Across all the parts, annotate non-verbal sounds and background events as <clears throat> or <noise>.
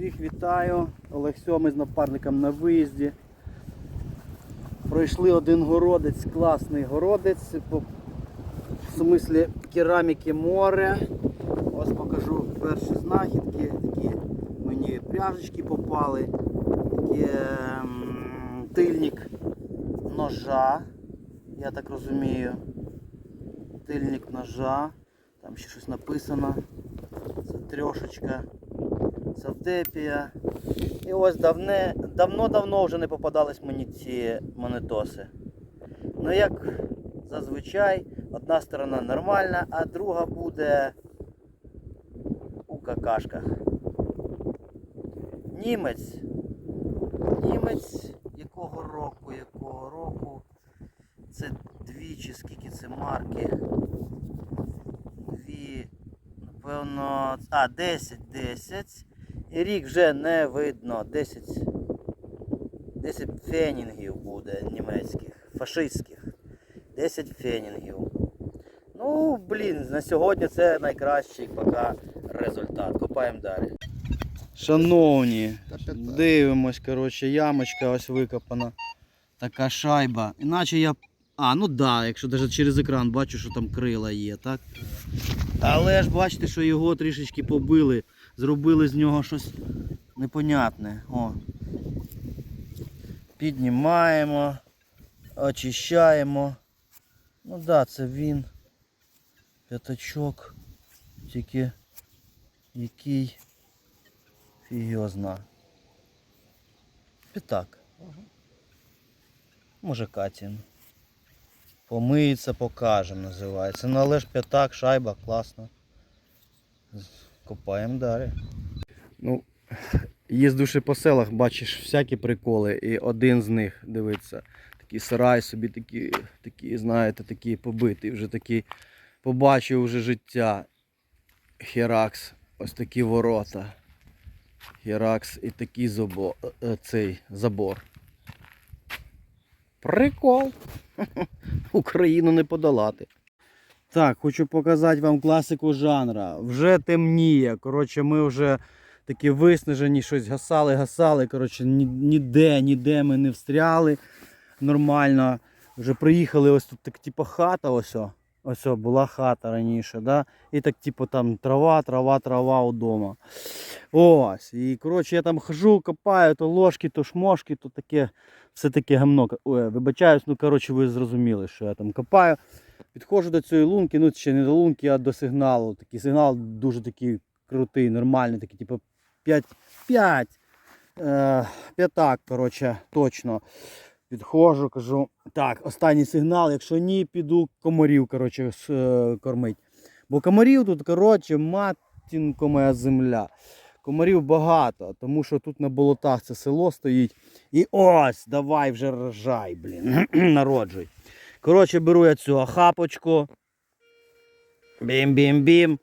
Всіх вітаю. Олег Сьомий з напарником на виїзді. Пройшли один городець, класний городець. В смислі кераміки море. Ось покажу перші знахідки. Такі мені пряжечки попали. Такі, ем, тильник ножа, я так розумію. Тильник ножа. Там ще щось написано. Це трьошечка. Савдепія. І ось давне, давно-давно вже не попадались мені ці монетоси. Ну як зазвичай, одна сторона нормальна, а друга буде у какашках. Німець. Німець якого року, якого року. Це дві чи скільки це марки. Дві, напевно. А, 10, 10. І рік вже не видно. 10. 10 фенінгів буде німецьких, фашистських. 10 фенінгів. Ну, блін, на сьогодні це найкращий поки результат. Копаємо далі. Шановні, дивимось, коротше, ямочка ось викопана. Така шайба. Іначе я. А, ну да, якщо навіть через екран бачу, що там крила є, так? Але ж бачите, що його трішечки побили, зробили з нього щось непонятне. О. Піднімаємо, очищаємо. Ну так, да, це він. П'ятачок. Тільки який фіг його. П'ятак. Може Катін. Помиється, покажемо, називається. Ну але ж п'ятак, шайба, класно. Копаємо далі. Ну, їздивши по селах, бачиш всякі приколи. І один з них, дивиться, такий сарай собі такі, такі, знаєте, такий побитий, вже такий побачив вже життя. Херакс, ось такі ворота. Херакс і такий забор, цей забор. Прикол. <laughs> Україну не подолати. Так, хочу показати вам класику жанра. Вже темніє. Коротше, ми вже такі виснажені, щось гасали, гасали. Коротше, ні- ніде, ніде ми не встряли нормально. Вже приїхали ось тут так, типу, хата, ось. Ось була хата раніше, да? І так, типу, там трава, трава, трава удома. Ось. І коротше, я там хожу, копаю, то ложки, то шмошки, то таке, все таке гамно. Ой, вибачаюсь, ну коротше, ви зрозуміли, що я там копаю. Підходжу до цієї лунки, ну ще не до лунки, а до сигналу. Такий сигнал дуже такий крутий, нормальний, такий, типу 5, 5, е, п'ятак, коротше, точно. Підходжу, кажу, так, останній сигнал, якщо ні, піду комарів, коротше, е, кормить. Бо комарів тут, коротше, матінко моя земля. Комарів багато, тому що тут на болотах це село стоїть. І ось, давай вже рожай, блін, <clears throat> народжуй. Коротше, беру я цю хапочку. Бім-бім-бім.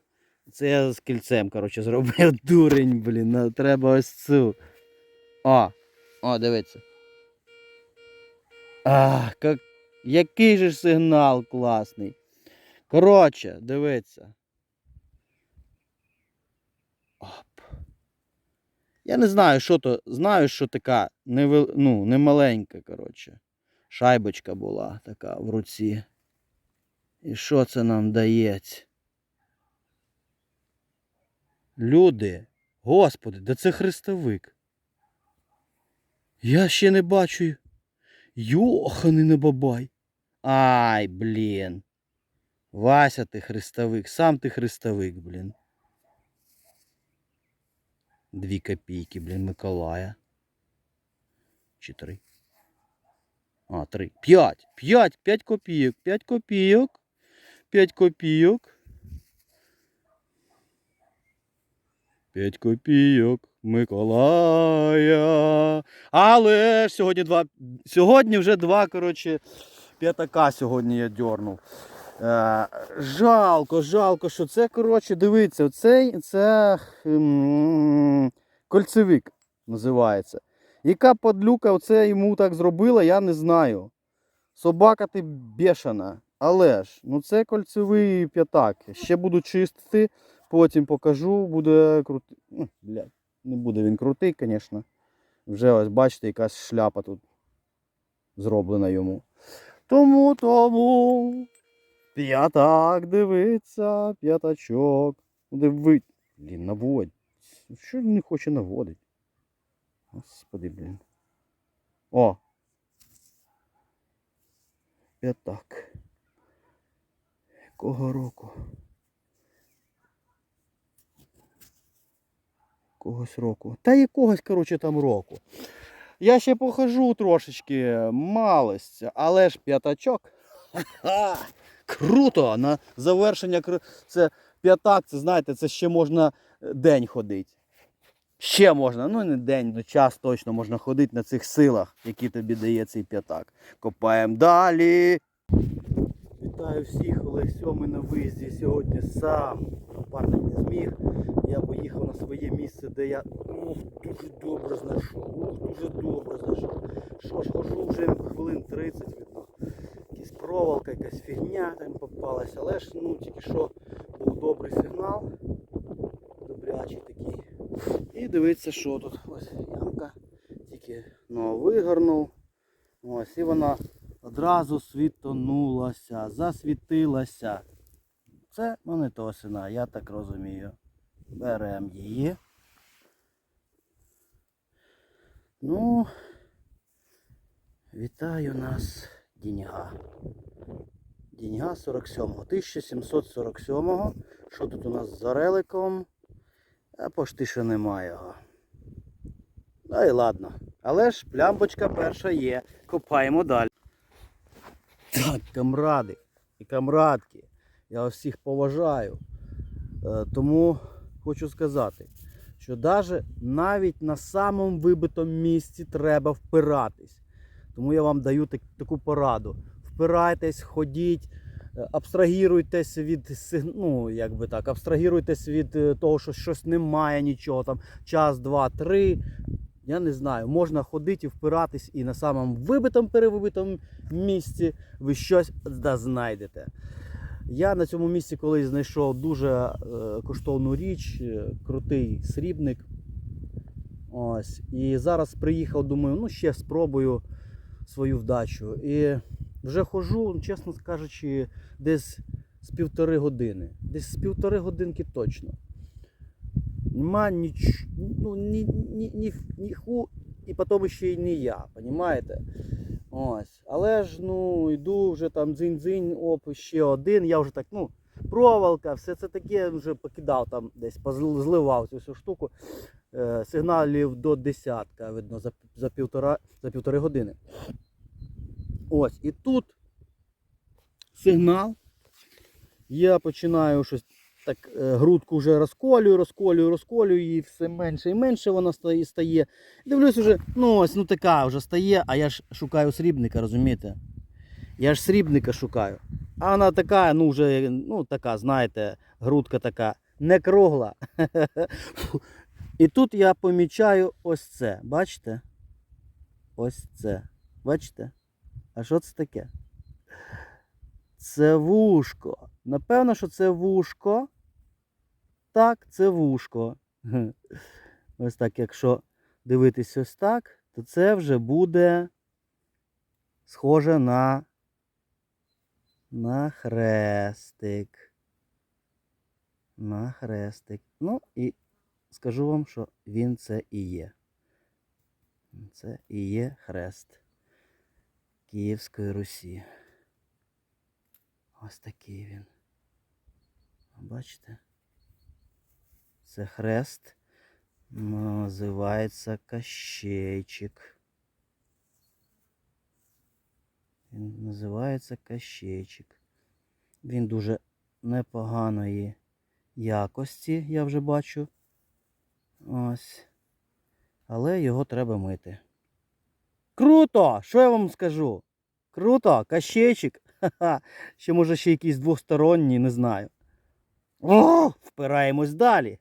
Це я з кільцем, коротше, зробив <laughs> дурень, блін. Треба ось цю. О, о, дивіться. А, как... який же ж сигнал класний. Коротше, дивіться. Оп. Я не знаю, що то. Знаю, що така невел... ну, не маленька, коротше. Шайбочка була така в руці. І що це нам дається? Люди, господи, да це хрестовик. Я ще не бачу. Йоханий не бабай. Ай, блін. Вася ти хрестовик, сам ти хрестовик, блін. Дві копійки, блін, Миколая. Чи три? А, три. П'ять. П'ять. П'ять копійок. П'ять копійок. П'ять копійок. П'ять копійок Миколая. Але ж сьогодні два. Сьогодні вже два, коротше, п'ятака сьогодні я дьорнув. Е, жалко, жалко, що це, коротше, дивіться, оцей це м, кольцевик називається. Яка подлюка оце йому так зробила, я не знаю. Собака ти бешена. Але ж, ну це кольцевий п'ятак. Ще буду чистити, потім покажу, буде крути. Ну, Не буде він крутий, звісно. Вже ось бачите, якась шляпа тут зроблена йому. Тому тому. П'ятак дивиться, п'ятачок. Диви. Блін, наводь. Що він не хоче наводити? Господи, блін. О. П'ятак. Якого року? Якогось року. Та якогось, коротше, там року. Я ще похожу трошечки, малость, але ж п'ятачок. Круто! На завершення це п'ятак, це знаєте, це ще можна е, день ходити. Ще можна, ну не день, ну час точно можна ходити на цих силах, які тобі дає цей п'ятак. Копаємо далі. Вітаю всіх, Олег Сьомий на виїзді. Сьогодні сам напарник не зміг. Я поїхав на своє місце, де я ух, дуже добре знайшов. Ух, дуже добре знайшов. Що ж, хожу вже хвилин 30 видно. Якась проволока, якась фігня там попалась, але ж ну тільки що був добрий сигнал. Добрячий такий. І дивіться, що тут. Ось ямка. Тільки ну, вигорнув. Ось і вона одразу світонулася, засвітилася. Це монетосина, я так розумію. Беремо її. Ну, вітаю нас Діньга. Діньга 47-го. 1747-го. Що тут у нас за реликом? А пошти що немає його. Ну і ладно. Але ж плямбочка перша є. Копаємо далі. Так, камради і камрадки. Я вас всіх поважаю. Е, Тому хочу сказати, що даже навіть на самому вибитому місці треба впиратись. Тому я вам даю таку пораду. Впирайтесь, ходіть, абстрагіруйтесь від ну, як так, абстрагіруйтесь від е, того, що щось немає, нічого там. Час, два, три. Я не знаю, можна ходити і впиратись, і на самому вибитому перевибитому місці ви щось знайдете. Я на цьому місці колись знайшов дуже е, коштовну річ, е, крутий срібник. Ось. І зараз приїхав, думаю, ну ще спробую свою вдачу. І вже ходжу, чесно кажучи, десь з півтори години. Десь з півтори годинки точно. Нема ніч, ну, ні, ні, ні, ні ху, і потім ще й не я, понімаєте? Ось. Але ж ну йду вже там дзинь-дзинь, оп, ще один. Я вже так, ну, проволока, все це таке вже покидав там десь, зливав цю всю штуку. Е, сигналів до десятка, видно, за, за, півтора, за півтори години. Ось, і тут сигнал. Я починаю щось так е, грудку вже розколюю, розколюю, розколюю, і все менше і менше вона стає. Дивлюсь уже, ну ось ну така вже стає, а я ж шукаю срібника, розумієте? Я ж срібника шукаю. А вона така, ну вже, ну така, знаєте, грудка така, не кругла. <laughs> І тут я помічаю ось це. Бачите? Ось це. Бачите? А що це таке? Це вушко. Напевно, що це вушко. Так, це вушко. <laughs> Ось так, якщо дивитись ось так, то це вже буде схоже на, на хрестик. На хрестик. Ну і скажу вам, що він це і є. Це і є хрест Київської Русі. Ось такий він. Бачите? Це хрест називається Кащейчик. Він називається Кащейчик. Він дуже непоганої якості, я вже бачу. Ось. Але його треба мити. Круто! Що я вам скажу? Круто! Кащейчик! Ха-ха! Ще може ще якийсь двосторонній, не знаю. О, впираємось далі.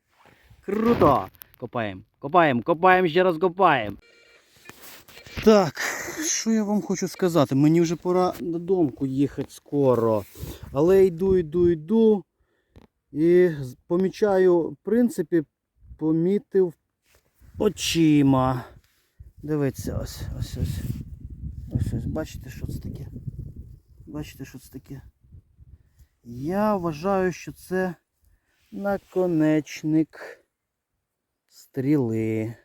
Круто! Копаємо, копаємо, копаємо, ще раз копаємо. Так, що я вам хочу сказати? Мені вже пора додому їхати скоро. Але йду, йду, йду. І помічаю, в принципі, помітив очима. Дивіться, ось, ось, ось. Ось, ось, бачите, що це таке? Бачите, що це таке? Я вважаю, що це наконечник стріли.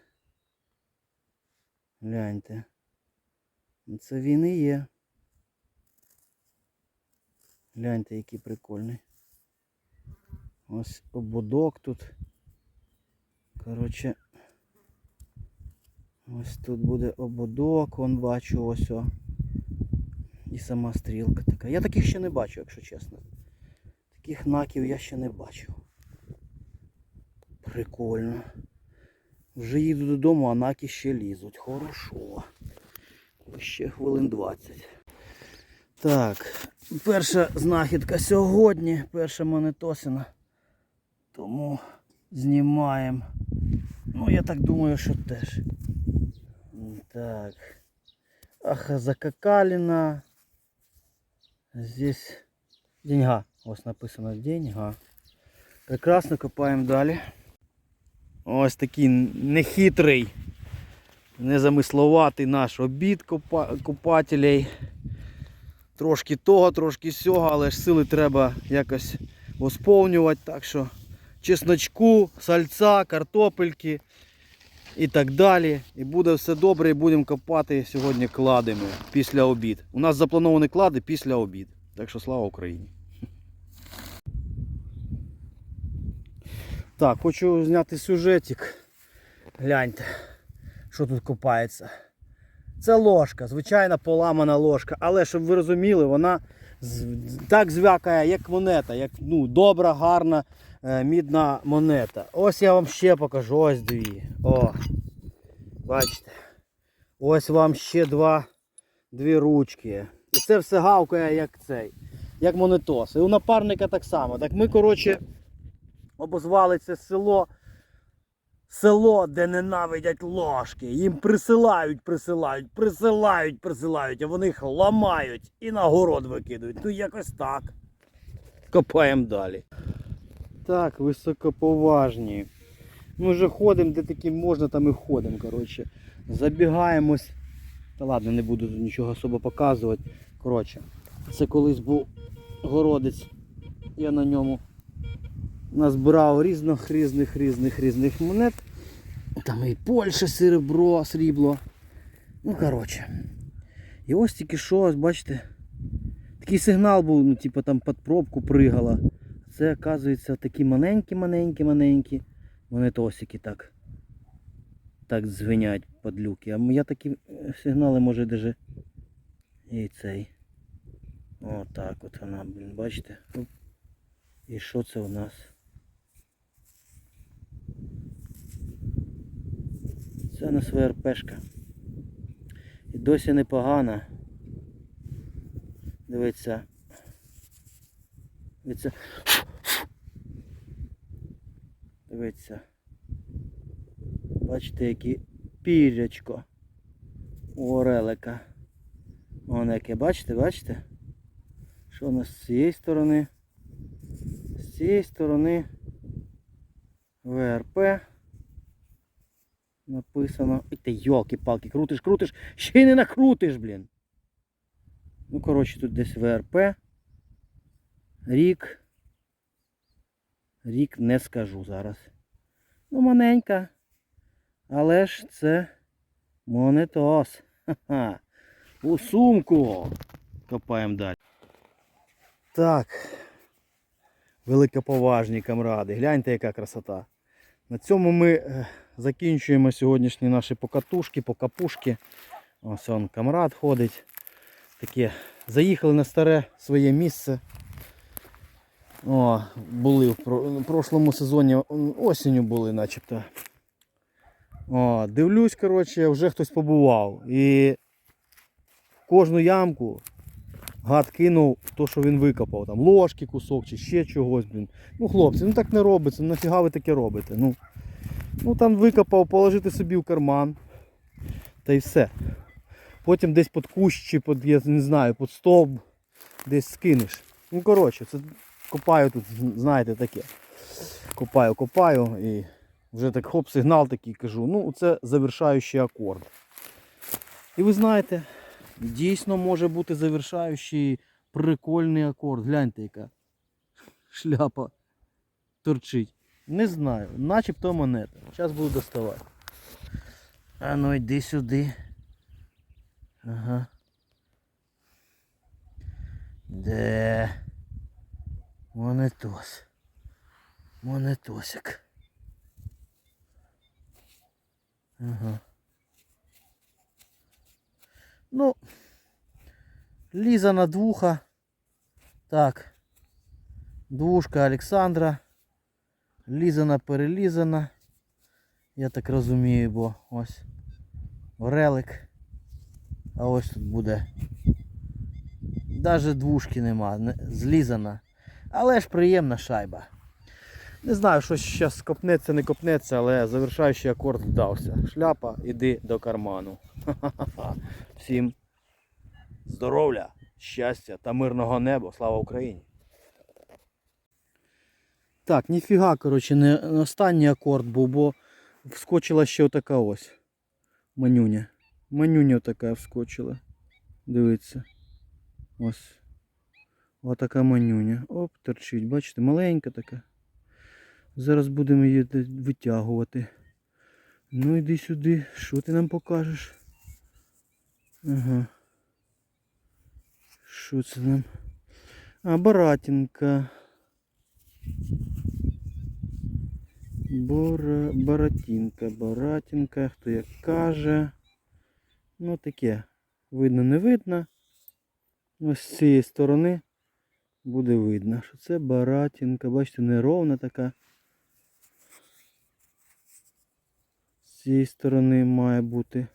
Гляньте. Це він і є. Гляньте, який прикольний. Ось ободок тут. Коротше. Ось тут буде ободок, вон бачу ось о. І сама стрілка така. Я таких ще не бачу, якщо чесно. Таких наків я ще не бачив. Прикольно. Вже їду додому, а наки ще лізуть. Хорошо. Ще хвилин 20. Так, перша знахідка сьогодні, перша монетосина. Тому знімаємо. Ну, я так думаю, що теж. Так. Ах, закакалина. Здесь деньга. Ось написано деньга. Прекрасно копаємо далі. Ось такий нехитрий, незамисловатий наш обід копа копателей. Трошки того, трошки сього, але ж сили треба якось восповнювати. Так що чесночку, сальця, картопельки і так далі. І буде все добре, і будемо копати сьогодні кладами після обід. У нас заплановані клади після обід. Так що слава Україні. <laughs> Так, хочу зняти сюжетик. Гляньте, що тут копається. Це ложка, звичайна поламана ложка. Але щоб ви розуміли, вона так звякає, як монета, як ну, добра, гарна мідна монета. Ось я вам ще покажу. Ось дві. О, бачите. Ось вам ще два, дві ручки. І це все гавкає, як цей, як монетос. І у напарника так само. Так ми, коротше, обозвали це село. Село, де ненавидять ложки. Їм присилають, присилають, присилають, присилають, а вони їх ламають і на город викидують. Ну якось так. Копаємо далі. Так, високоповажні. Ми вже ходимо, де таки можна, там і ходимо. коротше. Забігаємось. Та ладно, не буду нічого особо показувати. Коротше, це колись був городець. Я на ньому назбирав різних різних різних різних монет. Там і Польща, серебро, срібло. Ну, коротше. І ось тільки що, бачите, такий сигнал був, ну, типу там під пробку пригала. Це, оказується, такі маленькі-маленькі-маленькі монетосики так. Так дзвенять падлюки. А я такі е, сигнали може даже і цей. Отак от вона, блін, бачите? І що це у нас? Це у нас ВРПшка. І досі непогана. Дивіться. Дивіться. Дивіться. Бачите, які пірячко у орелика. Воно яке, бачите, бачите? Що у нас з цієї сторони? З цієї сторони ВРП написано. Ой, ти йолки-палки, крутиш, крутиш, ще й не накрутиш, блін. Ну, коротше, тут десь ВРП. Рік. Рік не скажу зараз. Ну, маленька. Але ж це монетос. Ха-ха. У сумку. Копаємо далі. Так. Великоповажні камради. Гляньте, яка красота. На цьому ми е, закінчуємо сьогоднішні наші покатушки, покапушки. Ось он камрад ходить. Таке. Заїхали на старе своє місце. О, були в прошлому сезоні осінню були начебто. О, дивлюсь, коротше, вже хтось побував. І в кожну ямку гад кинув то, що він викопав. Там ложки, кусок чи ще чогось, блін. Ну, хлопці, ну так не робиться, ну нафіга ви таке робите? Ну, ну там викопав, положити собі в карман. Та й все. Потім десь під кущ чи під, я не знаю, під стовп десь скинеш. Ну, коротше, це копаю тут, знаєте, таке. Копаю, копаю і Вже так хоп, сигнал такий кажу. Ну, це завершаючий акорд. І ви знаєте, дійсно може бути завершаючий прикольний акорд. Гляньте, яка шляпа торчить. Не знаю, начебто монета. Зараз буду доставати. А ну йди сюди. Ага. Де? Монетос. Монетосик. Ага. Ну, Ліза на двуха. Так. Двушка Олександра. Лізана перелізана. Я так розумію, бо ось орелик. А ось тут буде. Даже двушки нема, не- злізана. Але ж приємна шайба. Не знаю, що зараз копнеться, не копнеться, але завершаючий акорд вдався. Шляпа, іди до карману. Ха-ха-ха. Всім здоров'я, щастя та мирного неба. Слава Україні! Так, ніфіга, коротше, не останній акорд був, бо вскочила ще отака ось. Манюня. Манюня така вскочила. Дивіться. Ось. Отака манюня. Оп, торчить. Бачите, маленька така. Зараз будемо її витягувати. Ну йди сюди. Що ти нам покажеш? Ага. Що це нам? А, баратинка. Бора... Баратинка, баратинка, хто як каже. Ну таке. Видно, не видно. Ось з цієї сторони буде видно, що це баратинка. Бачите, неровна така. З цієї сторони має бути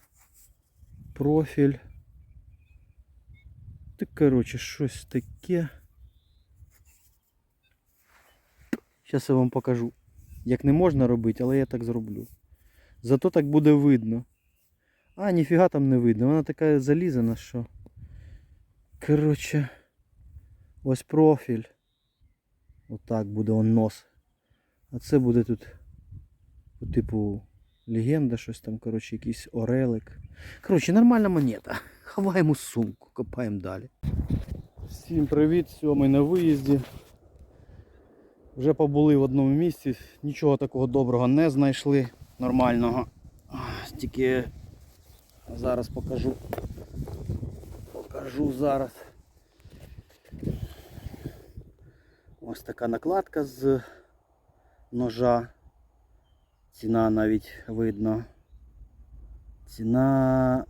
профіль. Так, коротше, щось таке. Зараз я вам покажу. Як не можна робити, але я так зроблю. Зато так буде видно. А, ніфіга там не видно. Вона така залізана, що. Коротше. Ось профіль. Отак буде он нос. А це буде тут по типу легенда, щось там, коротше, якийсь орелик. Коротше, нормальна монета. <laughs> Ховаємо сумку, копаємо далі. Всім привіт, сьомий на виїзді. Вже побули в одному місці, нічого такого доброго не знайшли нормального. Тільки зараз покажу. Покажу зараз. Ось така накладка з ножа. Ціна навіть видно. Ціна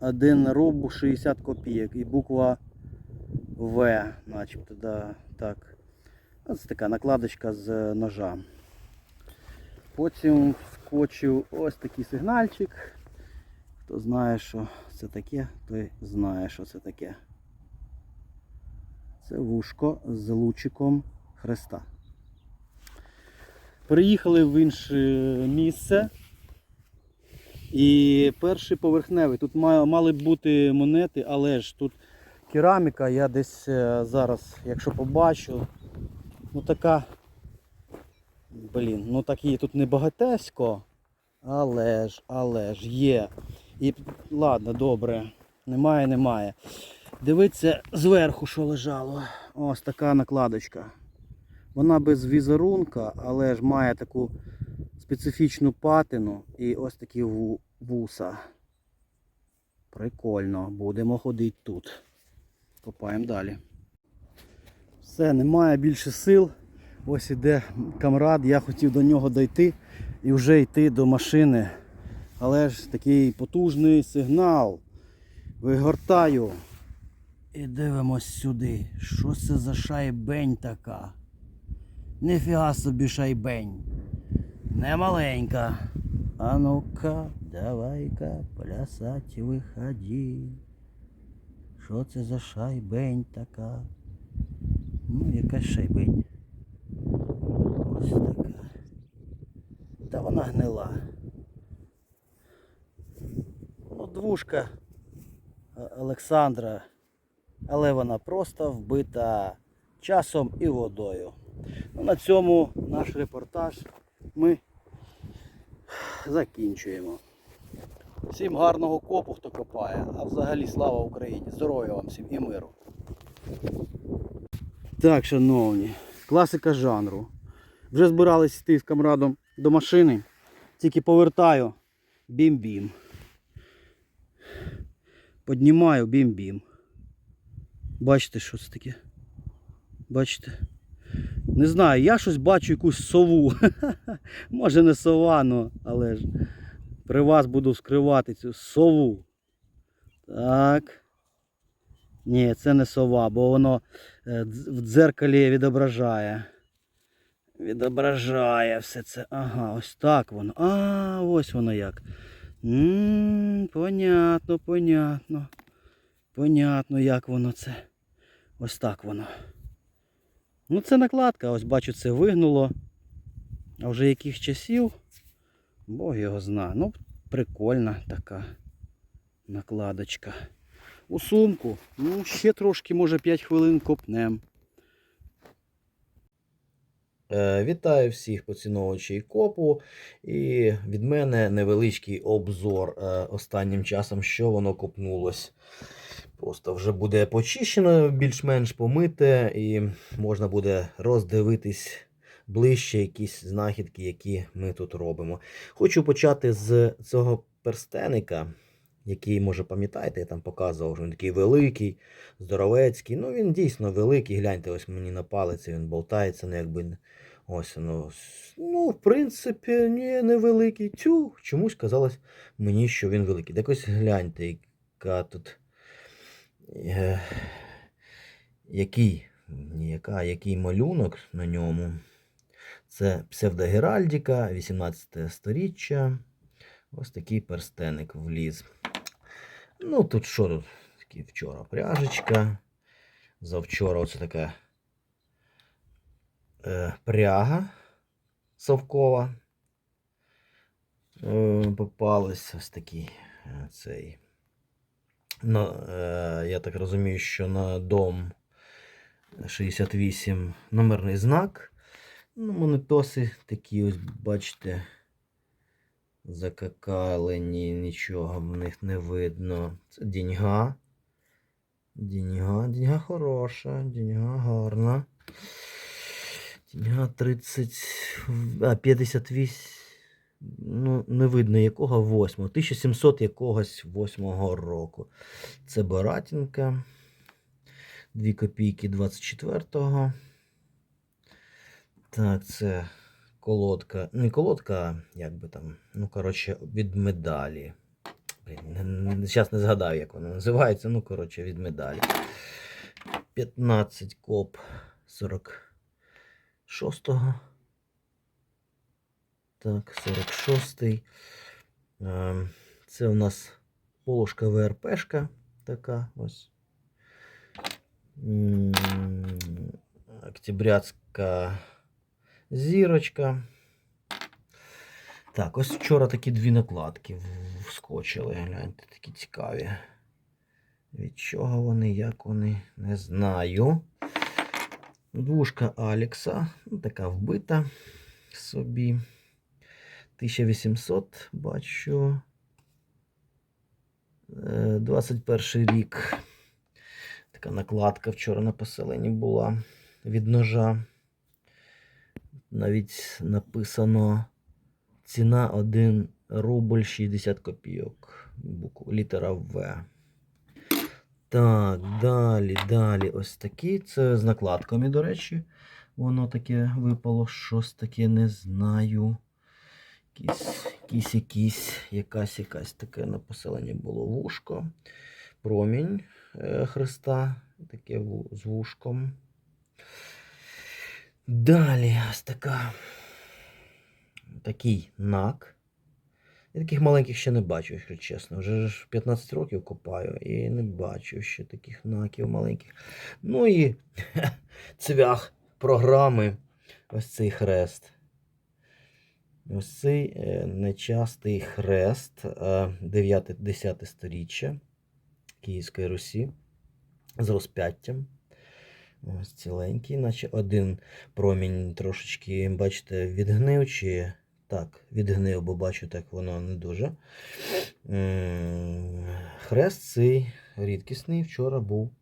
1 руб 60 копійок і буква В, начебто, да, так. Ось така накладочка з ножа. Потім вскочив ось такий сигнальчик. Хто знає, що це таке, той знає, що це таке. Це вушко з лучиком хреста. Приїхали в інше місце. І перший поверхневий. Тут мали б бути монети, але ж тут кераміка, я десь е, зараз, якщо побачу, ну така. Блін, ну так її тут не багатесько. Але ж, але ж є. І ладно, добре. Немає, немає. Дивіться зверху, що лежало. Ось така накладочка. Вона без візерунка, але ж має таку специфічну патину і ось такі вуса. Прикольно, будемо ходити тут. Копаємо далі. Все, немає більше сил. Ось іде камрад, я хотів до нього дойти і вже йти до машини. Але ж такий потужний сигнал. Вигортаю. І дивимось сюди. Що це за шайбень така? Нифіга собі шайбень. Не маленька. А ну-ка, давай-ка плясать виходи. Що це за шайбень така? Ну, якась шайбень. Ось така. Та вона гнила. Ну, двушка Олександра. Але вона просто вбита часом і водою. Ну, на цьому наш репортаж ми закінчуємо. Всім гарного копу, хто копає, а взагалі слава Україні! Здоров'я вам всім і миру. Так, шановні, класика жанру. Вже збирались йти з камрадом до машини. Тільки повертаю бім-бім. Піднімаю бім-бім. Бачите, що це таке? Бачите? Не знаю, я щось бачу якусь сову. <laughs> Може не сова, ну, але ж при вас буду скривати цю сову. Так. Ні, це не сова, бо воно е, в дзеркалі відображає. Відображає все це. Ага, ось так воно. А, ось воно як. м понятно, понятно. Понятно, як воно це. Ось так воно. Ну, це накладка, ось бачу, це вигнуло. А вже яких часів? Бог його зна. Ну, прикольна така накладочка. У сумку. Ну, ще трошки, може 5 хвилин копнем. Е, Вітаю всіх поціновувачів копу. І від мене невеличкий обзор е, останнім часом, що воно копнулось. Просто вже буде почищено, більш-менш помите, і можна буде роздивитись ближче якісь знахідки, які ми тут робимо. Хочу почати з цього перстеника, який, може, пам'ятаєте, я там показував, що він такий великий, здоровецький. Ну, він дійсно великий. Гляньте, ось мені на палиці він болтається, ну якби. Ось воно. Ну, в принципі, ні, невеликий. Тю, чомусь казалось мені, що він великий. Так ось гляньте, яка тут. Е, який, яка, який малюнок на ньому. Це псевдогеральдіка, 18 сторіччя. Ось такий перстеник вліз. Ну, тут що тут? Такий вчора пряжечка. Завчора оце така е, пряга совкова. Е, попалась ось такий е, цей. На, е, я так розумію, що на дом 68 номерний знак. Ну, монетоси такі ось, бачите, закакалені, нічого в них не видно. Це діньга. Діньга, діньга хороша, діньга гарна. Діньга 30, а 58, ну не видно якого 8, 1700 якогось 8 року. Це Боратінка. 2 копійки 24-го. Так, це колодка. Не колодка, як би там. Ну, коротше, від медалі. Зараз не згадаю, як вона називається. Ну, коротше, від медалі. 15 коп 46-го. Так, 46-й. Ем, Це у нас полушка ВРПшка така ось. М, Октябрятська зірочка. Так, ось вчора такі дві накладки вскочили. Гляньте, такі цікаві. Від чого вони, як вони, не знаю. Двушка Алекса, ну, така вбита собі. 1800, бачу. Е, 21 рік. Така накладка вчора на поселенні була від ножа. Навіть написано ціна 1 рубль 60 копійок. Буква літера В. Так, далі, далі. Ось такі. Це з накладками, до речі. Воно таке випало. Щось таке не знаю. Якісь, якісь, якісь, якась, якась таке на поселенні було вушко. Промінь е, Христа. Таке з вушком. Далі ось така. Такий нак. Я таких маленьких ще не бачу, якщо чесно. Вже ж 15 років копаю і не бачу ще таких наків маленьких. Ну і <laughs> цвях програми. Ось цей хрест. Ось цей е, нечастий хрест 9-10 сторіччя Київської Русі з розп'яттям. Ось ціленький, наче один промінь трошечки, бачите, відгнив чи Так, відгнив, бо бачу, так воно не дуже. Хрест цей рідкісний вчора був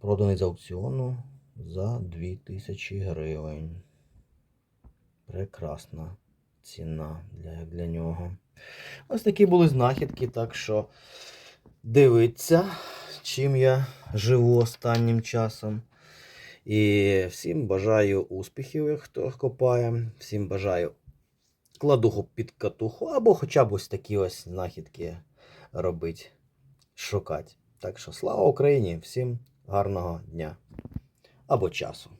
проданий з аукціону за 2000 гривень. Прекрасна ціна для, для нього. Ось такі були знахідки, так що дивіться, чим я живу останнім часом. І всім бажаю успіхів, хто копає. Всім бажаю кладуху під катуху, або хоча б ось такі ось знахідки робити, шукати. Так що слава Україні! Всім гарного дня або часу.